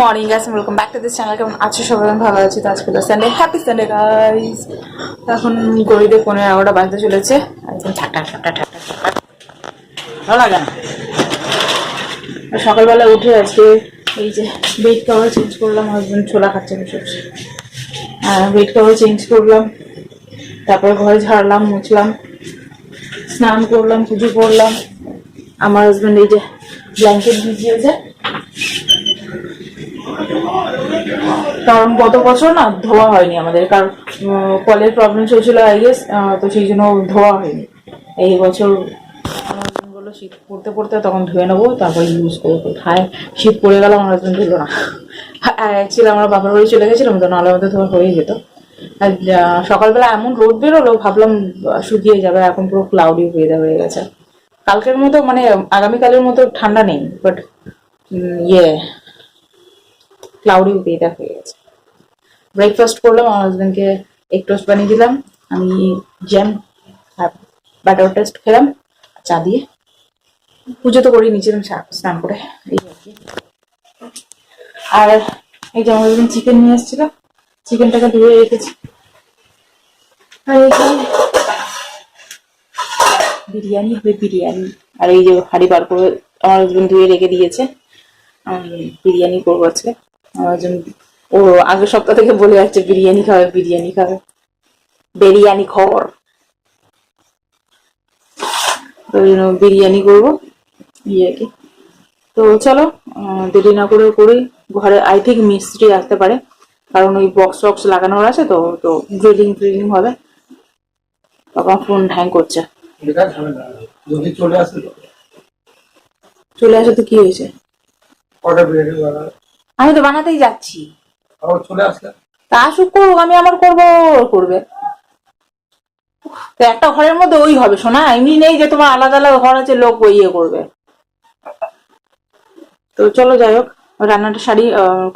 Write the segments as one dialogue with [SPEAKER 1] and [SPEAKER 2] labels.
[SPEAKER 1] Morning guys welcome back to this channel কেমন আছো সবাই? ভালো আছি, তো আজকে তো সানডে হ্যাপি সানডে গাইস এখন গড়িতে পনেরো এগারোটা বাজতে চলেছে। একদম ঠাট্টা ঠাট্টা ঠাট্টা ভালো লাগে না? সকালবেলা উঠে আজকে এই যে বেড কভার চেঞ্জ করলাম হাজব্যান্ড ছোলা খাচ্ছে বসে বেড কভার চেঞ্জ করলাম। তারপরে ঘরে ঝাড়লাম, মুছলাম। স্নান করলাম, পুজো করলাম। আমার হাজব্যান্ড এই যে ব্ল্যাঙ্কেট ভিজিয়েছে। কারণ গত বছর না ধোয়া হয়নি আমাদের, কারণ কলের প্রবলেম চলছিল আই গেস তো সেই জন্য ধোয়া হয়নি। এই বছর শীত পড়তে পড়তে তখন ধুয়ে নেব, তারপর ইউজ করব। হায়, শীত পড়ে গেল, আমার হাজবেন্ড ধুলো না। অ্যাকচুয়ালি আমরা বাবার বাড়ি চলে গেছিলাম, তো নাহলে আমাদের ধোয়া হয়ে যেত। আর সকালবেলা এমন রোদ বেরোলো, ভাবলাম শুকিয়ে যাবে, এখন পুরো ক্লাউডি ওয়েদার হয়ে গেছে। কালকের মতো মানে আগামীকালের মতো ঠান্ডা নেই বাট ইয়ে ক্লাউডি ওয়েদার হয়ে গেছে। ব্রেকফাস্ট করলাম, আমার হাজব্যান্ডকে এক টোস্ট বানিয়ে দিলাম। আমি জ্যাম আর বাটার টেস্ট খেলাম, চা দিয়ে। পুজো তো নিয়েছিলাম সা- স্নান করে। এই আর কি। আর এই যে আমার হাজব্যান্ড চিকেন নিয়ে এসেছিল চিকেনটাকে ধুয়ে রেখেছি। আর এখানে বিরিয়ানি হবে বিরিয়ানি। আর এই যে হাড়ি বার করে আমার হাজব্যান্ড ধুয়ে রেখে দিয়েছে। আমি বিরিয়ানি করব আজকে। আমার husband ও আগের সপ্তাহ থেকে বলে যাচ্ছে বিরিয়ানি খাবে বিরিয়ানি খাবে। বিরিয়ানি খবর। ওই জন্য বিরিয়ানি করব। ইয়ে আর কি। তো চলো দেরি না করে করি। ঘরে আই থিঙ্ক মিস্ত্রি আসতে পারে। কারণ ওই বক্স টক্স লাগানোর আছে তো তো ড্রিলিং ফ্রিলিং হবে। বাবা ফোন হ্যাং করছে।
[SPEAKER 2] চলে আসে তো?
[SPEAKER 1] কি হয়েছে? আমি তো বানাতেই যাচ্ছি। তা করুক আমি আমার করব করবে। একটা ঘরের মধ্যে ওই হবে শোনা এমনি নেই যে তোমার আলাদা আলাদা ঘর আছে লোক ওই করবে। তো চলো যাই হোক রান্নাটা সারি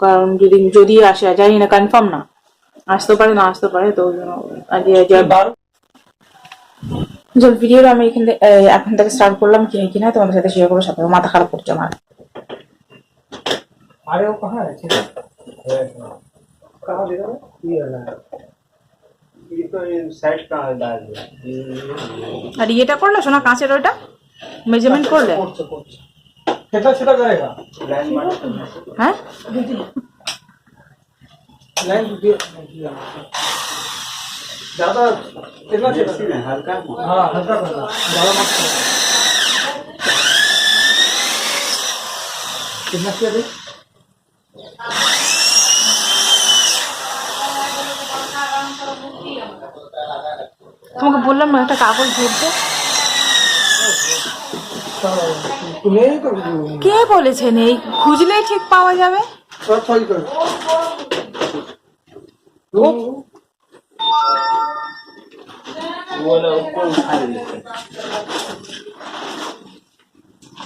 [SPEAKER 1] কারণ যদি যদি আসে না কনফার্ম না। আসতে পারে না আসতে পারে তো জল ভিডিওটা আমি এখান থেকে এখন থেকে স্টার্ট করলাম কি কিনা তোমাদের সাথে শেয়ার করব সাথে মাথা খারাপ করছে আমার।
[SPEAKER 2] আরে ও কোথায় कहाँ दे रहा है ये वाला
[SPEAKER 3] ये तो ये साइज कहाँ डाल दिया
[SPEAKER 1] अरे ये टा कर लो सोना कहाँ से
[SPEAKER 2] रो टा मेजरमेंट कर ले कितना छोटा करेगा
[SPEAKER 3] लाइन मार्क
[SPEAKER 1] हाँ
[SPEAKER 2] लाइन ज़्यादा कितना छोटा
[SPEAKER 3] हल्का
[SPEAKER 2] हाँ हल्का करना ज़्यादा मत कितना चाहिए
[SPEAKER 1] তোমাকে বললাম না, একটা কাগজ ধরতে কে বলেছেন এই খুঁজলেই ঠিক পাওয়া যাবে।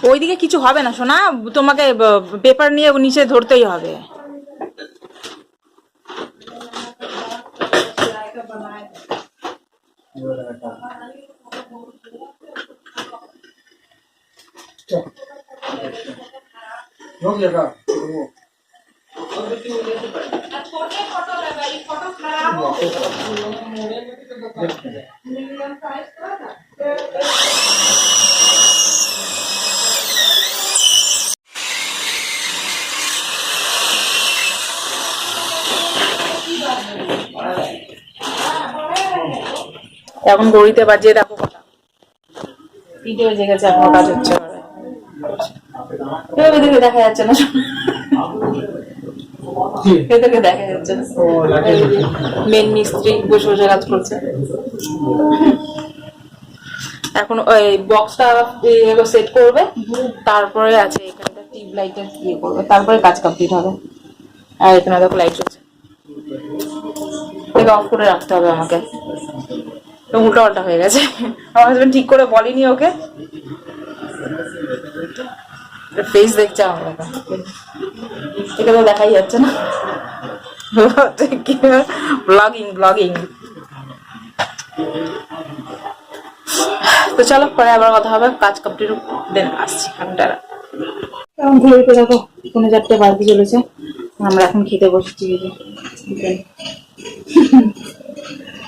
[SPEAKER 1] ওইদিকে কিছু হবে না শোনা তোমাকে পেপার নিয়ে নিচে ধরতেই হবে।
[SPEAKER 2] ফটো খারাপ
[SPEAKER 1] এখন গড়িতে বাজিয়ে দেখো কথা তিনটে বেজে গেছে, এখনও কাজ হচ্ছে দেখা যাচ্ছে না। দেখা যাচ্ছে মেন মিস্ত্রি এখন ওই বক্সটা সেট করবে। তারপরে আছে টিউব লাইটের ইয়ে করবে। তারপরে কাজ কমপ্লিট হবে। আর এখানে দেখো লাইট চলছে অফ করে রাখতে হবে আমাকে। তো উল্টো পাল্টা হয়ে গেছে। আমার হাজবেন্ড ঠিক করে বলেনি ওকে। ফেস দেখছে আমার এটা তো দেখাই যাচ্ছে না। ব্লগিং ব্লগিং তো চলো, পরে আবার কথা হবে। কাজ কমপ্লিট দেন আসছি আমি এখন ঘুরে দেখো, পৌনে চারটে বাজতে চলেছে। আমরা এখন খেতে বসেছি।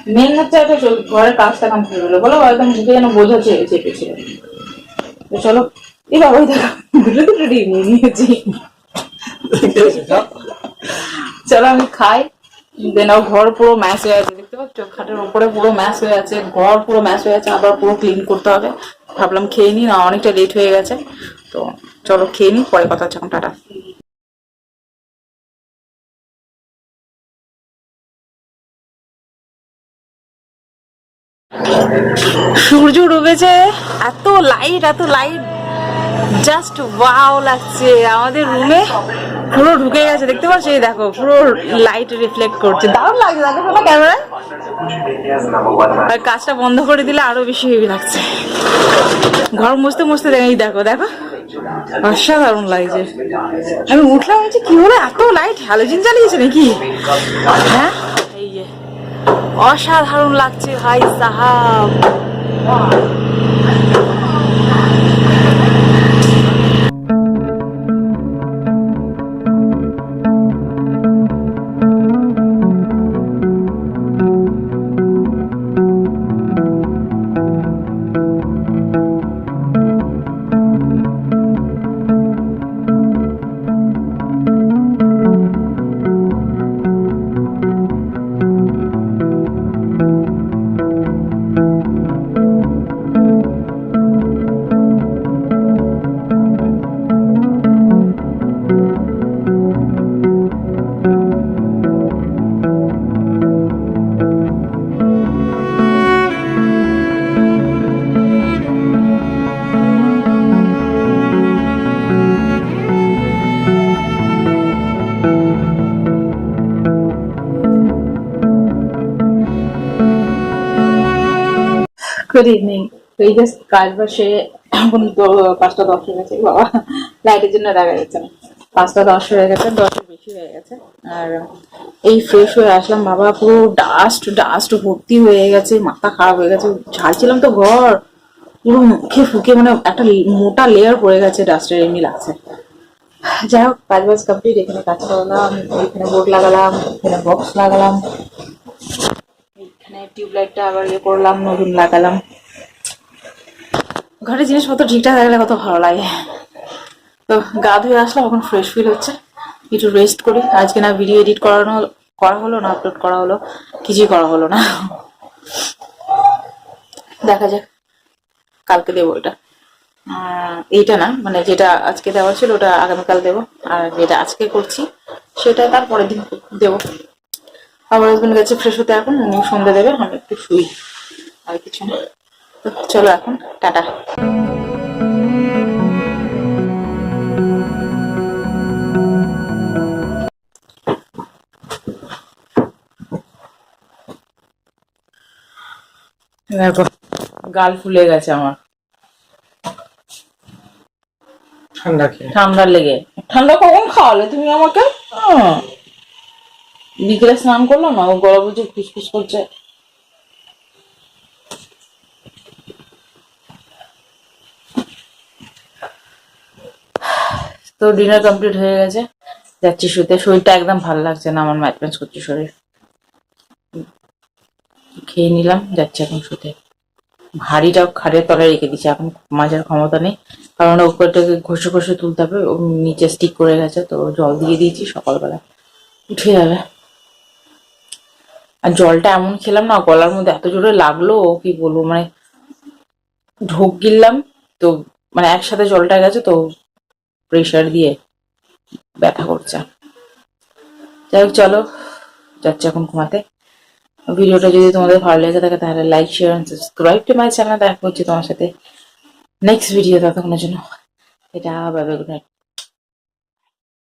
[SPEAKER 1] মেন হচ্ছে একটা ঘরের কাজটা কমপ্লিট হলো। বলো একদম মুখে যেন বোঝা চে- চেপেছিল তো চলো এই বাবা দেখা, দুটো দুটো নিয়েছি। চলো, আমি খাই। দেন ঘর পুরো ম্যাচ হয়ে আছে, দেখতে পাচ্ছ? খাটের উপরে পুরো ম্যাচ হয়ে আছে, ঘর পুরো ম্যাচ হয়ে আছে, আবার পুরো ক্লিন করতে হবে। ভাবলাম খেয়ে নিই না, অনেকটা লেট হয়ে গেছে। তো চলো, খেয়ে নিই পরে কথা হচ্ছে টাটা। সূর্য ডুবেছে এত লাইট এত লাইট জাস্ট ওয়াও লাগছে। আমাদের রুমে পুরো ঢুকে গেছে। দেখতে পাচ্ছ? এই দেখো, পুরো লাইট রিফ্লেক্ট করছে। দারুণ লাগছে। দেখো শোনো ক্যামেরায় আর কাজটা বন্ধ করে দিলে আরও বেশি হেভি লাগছে। ঘর মুছতে মুছতে এই দেখো দেখো। অসাধারণ লাগছে। আমি উঠলাম বলছি, কি হলো? এত লাইট হ্যালোজিন চালিয়েছে নাকি? হ্যাঁ? অসাধারণ লাগছে ভাই সাহাব। ইভিনিং তো এই জাস্ট কাজ বাসে এখন তো পাঁচটা দশ হয়ে গেছে, বাবা। লাইটের জন্য দেখা যাচ্ছে না। পাঁচটা দশ হয়ে গেছে, দশের বেশি হয়ে গেছে। আর এই ফ্রেশ হয়ে আসলাম, বাবা, পুরো ডাস্ট ডাস্ট ভর্তি হয়ে গেছে, মাথা খারাপ হয়ে গেছে। ঝাড়ছিলাম তো ঘর। পুরো মুখে ফুকে মানে একটা মোটা লেয়ার পড়ে গেছে ডাস্টের এমনি লাগছে। যাই হোক, কাজ বাজ কমপ্লিট এখানে কাজ করলাম, এখানে বোর্ড লাগালাম, এখানে বক্স লাগালাম। এখানে টিউবলাইটটা আবার ইয়ে করলাম, নতুন লাগালাম। ঘরে জিনিসপত্র ঠিকঠাক থাকলে কত ভালো লাগে। তো গা ধুয়ে আসলাম, এখন ফ্রেশ ফিল হচ্ছে। একটু রেস্ট করি। আজকে না ভিডিও এডিট করানো, করা হলো না আপলোড করা হলো। কিছুই করা হলো না। দেখা যাক। কালকে দেবো এটা। এইটা না মানে যেটা আজকে দেওয়া ছিল ওটা আগামীকাল দেবো। আর যেটা আজকে করছি, সেটা তারপরের দিন দেবো। আমার হাজবেন্ড গেছে ফ্রেশ হতে এখন উনি সন্ধ্যা দেবে আমি একটু শুই আর কিছু না। তো চলো এখন টাটা। দেখো গাল ফুলে গেছে আমার।
[SPEAKER 2] ঠান্ডা
[SPEAKER 1] ঠান্ডা লেগে। ঠান্ডা কখন খাওয়ালে তুমি আমাকে? আহ। বিকেলে স্নান করল না ও গলা বুঝে খুসখুস করছে। তো ডিনার কমপ্লিট হয়ে গেছে। যাচ্ছি শুতে। শরীরটা একদম ভালো লাগছে না, আমার ম্যাচ করছে শরীর। খেয়ে নিলাম, যাচ্ছে এখন শুতে। ভারীটা খাটের তলায় রেখে দিচ্ছে এখন মাজার ক্ষমতা নেই। কারণ ওপরটাকে ঘষে ঘষে তুলতে হবে, ও নিচে স্টিক করে গেছে, তো জল দিয়ে দিয়েছি সকালবেলা। উঠে যাবে। আর জলটা এমন খেলাম না, গলার মধ্যে এত জোরে লাগল, কি বলব মানে ঢোক গিললাম, তো মানে একসাথে জলটা গেছে, তো প্রেশার দিয়ে ব্যথা করছে। যাই হোক, চলো, যাচ্ছে এখন ঘুমাতে। ভিডিওটা যদি তোমাদের ভালো লেগে থাকে, তাহলে like share and subscribe to my channel দেখা হচ্ছে তোমার সাথে নেক্সট ভিডিও ততক্ষণের জন্য। এটা বাই গুড নাইট